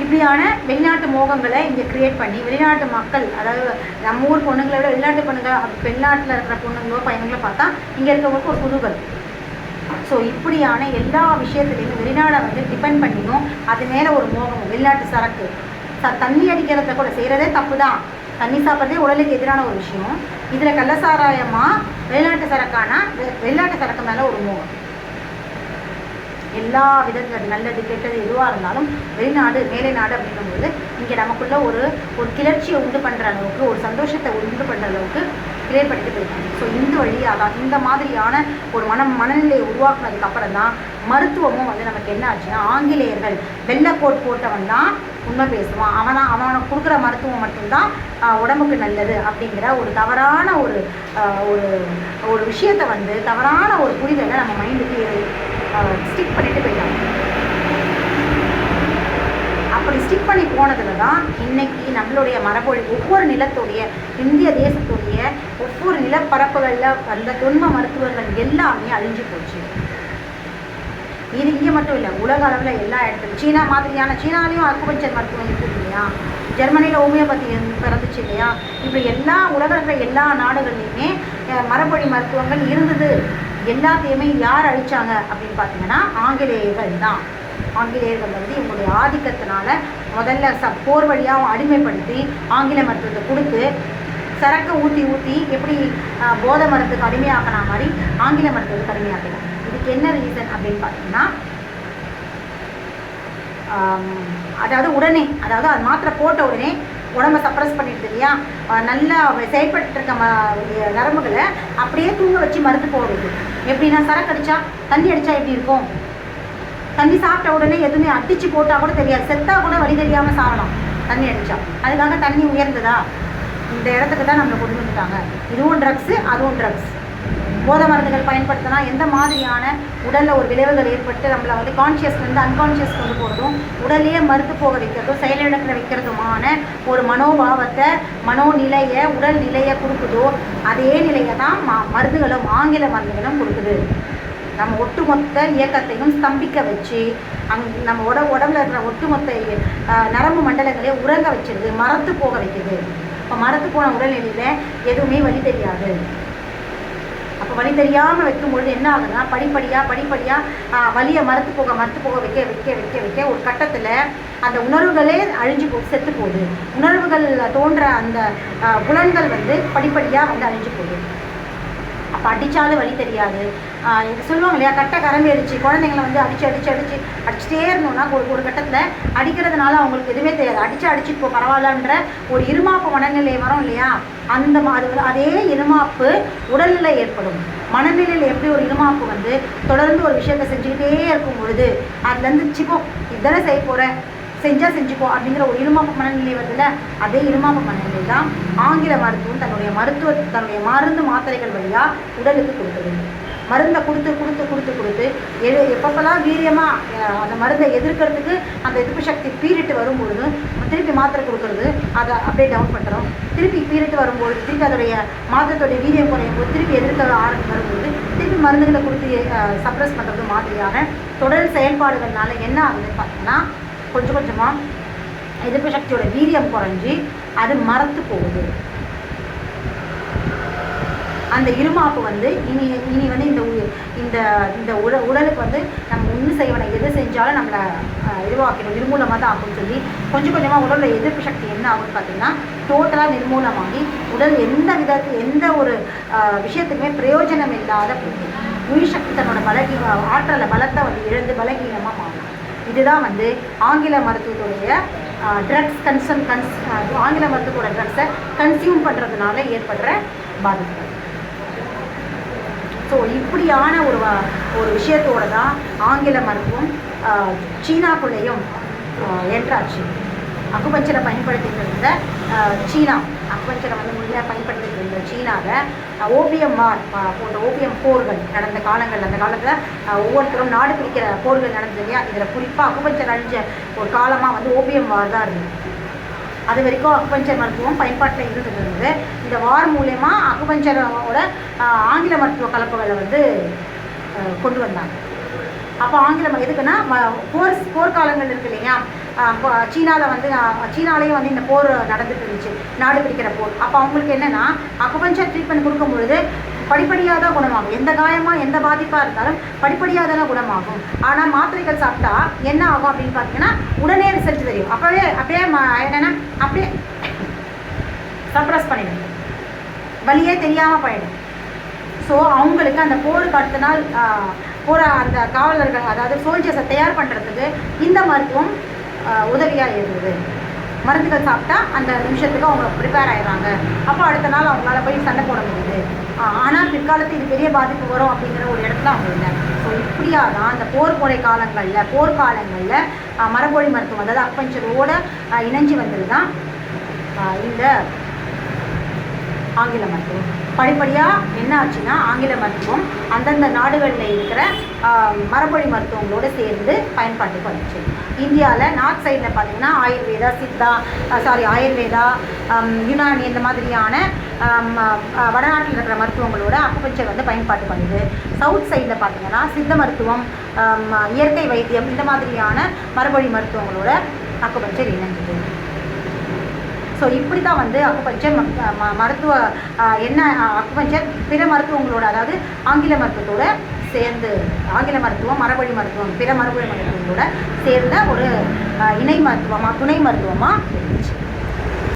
இப்படியான வெளிநாட்டு மோகங்களை இங்கே கிரியேட் பண்ணி வெளிநாட்டு மக்கள் அதாவது நம்ம ஊர் பொண்ணுங்களை விட வெளிநாட்டு பொண்ணுங்க வெளிநாட்டில் இருக்கிற பொண்ணுங்களோ பையனுங்களோ பார்த்தா இங்கே இருக்கிறவங்களுக்கு ஒரு குதூகல். ஸோ இப்படியான எல்லா விஷயத்துலையும் வெளிநாடை வந்து டிபெண்ட் பண்ணியும் அது மேலே ஒரு மோகம் வெளிநாட்டு சரக்கு. ச தண்ணி அடிக்கிறத கூட செய்கிறதே தப்பு தான் தண்ணி சாப்பிட்றதே உடலுக்கு எதிரான ஒரு விஷயம். இதில் கள்ளசாராயமாக வெளிநாட்டு சரக்கானா வெ- வெளிநாட்டு சரக்கு மேலே ஒரு மோகம். எல்லா விதத்தில் அது நல்லது கெட்டது எதுவாக இருந்தாலும் வெளிநாடு மேலை நாடு அப்படிங்கும்போது இங்கே நமக்குள்ள ஒரு ஒரு கிளர்ச்சியை உண்டு பண்ணுற அளவுக்கு ஒரு சந்தோஷத்தை உண்டு பண்ணுற அளவுக்கு கிளியர்படுத்தி போயிருக்காங்க ஸோ இந்த வழியாக தான் இந்த மாதிரியான ஒரு மன மனநிலையை உருவாக்குனதுக்கு அப்புறம் தான் மருத்துவமும் வந்து நமக்கு என்ன ஆச்சுன்னா ஆங்கிலேயர்கள் வெள்ளைக்கோட் போட்டவன் தான் உண்மை பேசுவான். அவனா அவனுக்கு கொடுக்குற மருத்துவம் மட்டும்தான் உடம்புக்கு நல்லது அப்படிங்கிற ஒரு தவறான ஒரு ஒரு ஒரு விஷயத்தை வந்து தவறான ஒரு புரிதலை நம்ம மைண்டுக்கு ஸ்டிக் பண்ணிட்டு போயிட்டாங்க. அப்படி ஸ்டிக் பண்ணி போனதுல தான் இன்னைக்கு நம்மளுடைய மரபொழி ஒவ்வொரு நிலத்துடைய இந்திய தேசத்துடைய ஒவ்வொரு நிலப்பரப்புகளில் வந்த தொன்ம மருத்துவர்கள் எல்லாமே அழிஞ்சு போச்சு. இது இங்கே மட்டும் இல்லை உலக அளவில் எல்லா இடத்துலையும் சீனா மாதிரியான சீனாலையும் அக்குபஞ்சர் மருத்துவம் இருக்குது இல்லையா? ஜெர்மனியில் ஹோமியோபதி பிறந்துச்சு இல்லையா? இப்படி எல்லா உலகத்தில் எல்லா நாடுகள்லையுமே மரபொழி மருத்துவங்கள் இருந்தது. எல்லாத்தையுமே யார் அழிச்சாங்க அப்படின்னு பார்த்தீங்கன்னா ஆங்கிலேயர்கள் தான். ஆங்கிலேயர்கள் வந்து இவங்களுடைய ஆதிக்கத்தினால முதல்ல ச போர் வழியாக அடிமைப்படுத்தி ஆங்கில மருத்துவத்தை கொடுத்து சரக்கு ஊற்றி ஊற்றி எப்படி போதை மருந்துக்கு அடிமையாக்கின மாதிரி ஆங்கில மருத்துவத்துக்கு அடிமையாக்கினாங்க இதுக்கு என்ன ரீசன் அப்படின்னு பார்த்தீங்கன்னா அதாவது உடனே அதாவது அது மாத்திரை போட்ட உடனே உடம்ப சப்ரஸ் பண்ணிட்டு இல்லையா நல்லா செயல்பட்டு இருக்க ம நரம்புகளை அப்படியே தூங்க வச்சு மருந்து போடுது. எப்படின்னா சரக்கு அடித்தா தண்ணி அடித்தா எப்படி இருக்கும்? தண்ணி சாப்பிட்ட உடனே எதுவுமே அடிச்சு போட்டால் கூட தெரியாது. செத்தா கூட வழி தெரியாமல் சாகலாம் தண்ணி அடித்தா அதுக்காக தண்ணி உயர்ந்ததா? இந்த இடத்துக்கு தான் நம்மளை கொண்டு வந்துட்டாங்க. இதுவும் ட்ரக்ஸு அதுவும் ட்ரக்ஸ் போதை மருந்துகள் பயன்படுத்தினா எந்த மாதிரியான உடலில் ஒரு விளைவுகள் ஏற்பட்டு நம்மளை வந்து கான்ஷியஸ்லேருந்து அன்கான்ஷியஸ் கொண்டு போகிறதும் உடலையே மறுத்து போக வைக்கிறதும் செயலிழக்க வைக்கிறதுமான ஒரு மனோபாவத்தை மனோநிலையை உடல் நிலையை கொடுக்குதோ அதே நிலையை தான் மா மருந்துகளும் ஆங்கில மருந்துகளும் கொடுக்குது. நம்ம ஒட்டுமொத்த இயக்கத்தையும் ஸ்தம்பிக்க வச்சு அங் நம்ம உட உடம்புல இருக்கிற ஒட்டுமொத்த நரம்பு மண்டலங்களே உறங்க வச்சிருது மரத்து போக வைக்குது இப்போ மரத்து போன உடல்நிலையில் எதுவுமே வழி தெரியாது. வழி தெரியாமல் வைக்கும்பொழுது என்ன ஆகுதுன்னா படிப்படியாக படிப்படியாக வலியை மறுத்து போக மறுத்து போக வைக்க வைக்க வைக்க வைக்க ஒரு கட்டத்தில் அந்த உணர்வுகளே அழிஞ்சு போ செத்து போகுது. உணர்வுகள் தோன்ற அந்த புலன்கள் வந்து படிப்படியாக வந்து அழிஞ்சு போகுது. அப்போ அடித்தாலும் வழி தெரியாது. இது சொல்லுவாங்க இல்லையா கட்டை அடிச்சு குழந்தைங்களை வந்து அடித்து அடித்து அடிச்சு அடிச்சுட்டே இருந்தோம்னா ஒரு ஒரு கட்டத்தில் அடிக்கிறதுனால அவங்களுக்கு எதுவுமே தெரியாது. அடித்து அடிச்சு இப்போ பரவாயில்லன்ற ஒரு இருமாப்பு மனநிலை வரும் இல்லையா? அந்த அது அதே இருமாப்பு உடல்நிலை ஏற்படும். மனநிலையில் எப்படி ஒரு இருமாப்பு வந்து தொடர்ந்து ஒரு விஷயத்தை செஞ்சுக்கிட்டே இருக்கும் பொழுது அதுலேருந்து சிப்போ இதுதானே செய்ய போகிறேன் செஞ்சால் செஞ்சுக்கோ அப்படிங்கிற ஒரு இருமாப்பு மனநிலை வருதுல்ல அதே இருமாப்பு மனநிலை தான் ஆங்கில மருத்துவம் தன்னுடைய மருத்துவ தன்னுடைய மருந்து மாத்திரைகள் வழியாக உடலுக்கு கொடுக்குது. மருந்தை கொடுத்து கொடுத்து கொடுத்து கொடுத்து எது எப்பப்பெல்லாம் வீரியமாக அந்த மருந்தை எதிர்க்கிறதுக்கு அந்த எதிர்ப்பு சக்தி பீரிட்டு வரும்பொழுது திருப்பி மாத்திரை கொடுக்கறது அதை அப்படியே டவுன் பண்ணுறோம் திருப்பி பீரிட்டு வரும்பொழுது திருப்பி அதோடைய மாத்திரத்துடைய வீரியம் குறையும் போது திருப்பி எதிர்க்க ஆரம்பி வரும்போது திருப்பி மருந்துகளை கொடுத்து சப்ரஸ் பண்ணுறது மாதிரியான தொடர் செயல்பாடுகள்னால என்ன ஆகுதுன்னு பார்த்தீங்கன்னா கொஞ்சம் கொஞ்சமாக எதிர்ப்பு சக்தியோட வீரியம் குறைஞ்சி அது மரத்து போகுது. அந்த இருமாப்பு வந்து இனி இனி வந்து இந்த இந்த இந்த உட உடலுக்கு வந்து நம்ம ஒன்று செய்வனை எது செஞ்சாலும் நம்மளை அஹ், இதுவாக்கணும் நிர்மூலமாக தான் ஆகும்னு சொல்லி கொஞ்சம் கொஞ்சமாக உடலில் எதிர்ப்பு சக்தி என்ன ஆகும்னு பார்த்தீங்கன்னா டோட்டலாக நிர்மூலமாகி உடல் எந்த விதத்து எந்த ஒரு விஷயத்துக்குமே பிரயோஜனம் இல்லாத போகுது. உயிர் சக்தி தன்னோட பலகீன ஆற்றலை பலத்தை வந்து இழந்து பலகீனமாக மாறும். இதுதான் வந்து ஆங்கில மருத்துவத்துடைய ட்ரக்ஸ் கன்சம் கன்ஸ் ஆங்கில மருத்துவத்தோட ட்ரக்ஸை கன்சியூம் பண்ணுறதுனால ஏற்படுற பாதிப்புகள். ஸோ இப்படியான ஒரு ஒரு விஷயத்தோடு தான் ஆங்கில மருத்துவம் சீனாக்குள்ளேயும் ஆஹ், என்றாச்சு. அக்குபஞ்சரை பயன்படுத்திட்டு இருந்த சீனா. அக்வென்ச்சரை வந்து முழுமையாக பயன்படுத்திட்டு இருந்த சீனாவில் ஓபிஎம் வார் போன்ற ஓபிஎம் போர்கள் நடந்த காலங்கள் அந்த காலத்தில் ஒவ்வொருத்தரும் நாடு பிடிக்கிற போர்கள் நடந்தது இல்லையா? இதில் குறிப்பாக அக்குபஞ்சர் அழிஞ்ச ஒரு காலமாக வந்து ஓபிஎம் வார் தான் இருந்தது. அது வரைக்கும் அக்குபஞ்சர் மருத்துவம் பயன்பாட்டில் இருந்துட்டு இருந்தது. இந்த வார் மூலயமா அக்குபஞ்சரோட ஆங்கில மருத்துவ கலப்புகளை வந்து கொண்டு வந்தாங்க. அப்போ ஆங்கிலம் எதுக்குன்னா போர் போர்க்காலங்கள் இருக்கு இல்லையா? சீனாவில் வந்து சீனாலேயும் வந்து இந்த போர் நடந்துட்டு இருந்துச்சு. நாடு பிடிக்கிற போர். அப்போ அவங்களுக்கு என்னென்னா அக்குபஞ்சர் ட்ரீட்மெண்ட் கொடுக்கும் பொழுது படிப்படியாக தான் குணமாகும். எந்த காயமாக எந்த பாதிப்பாக இருந்தாலும் படிப்படியாக தானே குணமாகும். ஆனால் மாத்திரைகள் சாப்பிட்டா என்ன ஆகும் அப்படின்னு பார்த்தீங்கன்னா உடனே ரிசல்ட் தெரியும். அப்போவே அப்படியே என்னென்னா அப்படியே சப்ரஸ் பண்ணிடும். வலியே தெரியாமல் போயிடும். ஸோ அவங்களுக்கு அந்த போருக்கு அடுத்த நாள் போகிற அந்த காவலர்கள் அதாவது சோல்ஜர்ஸை தயார் பண்ணுறதுக்கு இந்த மருத்துவம் உதவியாக இருந்தது. மருந்துகள் சாப்பிட்டா அந்த நிமிஷத்துக்கு அவங்க ப்ரிப்பேர் ஆயிடுறாங்க. அப்போ அடுத்த நாள் அவங்களால போய் சண்டை போட முடியுது. ஆனால் பிற்காலத்து இது பெரிய பாதிப்பு வரும் அப்படிங்கிற ஒரு இடத்துல அவங்க இல்லை. ஸோ இப்படியா தான் அந்த போர்முறை காலங்களில் போர்க்காலங்களில் மரபொழி மருத்துவம் அதாவது அக்பஞ்சரோட இணைஞ்சு வந்தது தான் இந்த ஆங்கில மருத்துவம். படிப்படியாக என்ன ஆச்சுன்னா ஆங்கில மருத்துவம் அந்தந்த நாடுகளில் இருக்கிற மரபொழி மருத்துவங்களோடு சேர்ந்து பயன்பாட்டுக்கு வந்துச்சு. இந்தியாவில் நார்த் சைடில் பார்த்தீங்கன்னா ஆயுர்வேதா சித்தா சாரி ஆயுர்வேதா யுனானி இந்த மாதிரியான வடநாட்டில் இருக்கிற மருத்துவங்களோட அக்குபஞ்சர் வந்து பயன்பாட்டு பண்ணுது சவுத் சைடில் பார்த்தீங்கன்னா சித்த மருத்துவம் இயற்கை வைத்தியம் இந்த மாதிரியான மரபொழி மருத்துவங்களோட அக்குபஞ்சர் இணைஞ்சது. ஸோ இப்படி தான் வந்து அக்குபஞ்சர் ம- ம- மருத்துவ என்ன அக்குபஞ்சர் பிற மருத்துவங்களோட அதாவது ஆங்கில மருத்துவத்தோட சேர்ந்து ஆங்கில மருத்துவம் மரபழி மருத்துவம் பிற மரபழி மருத்துவங்களோட சேர்ந்த ஒரு இணை மருத்துவமாக துணை மருத்துவமாக இருந்துச்சு.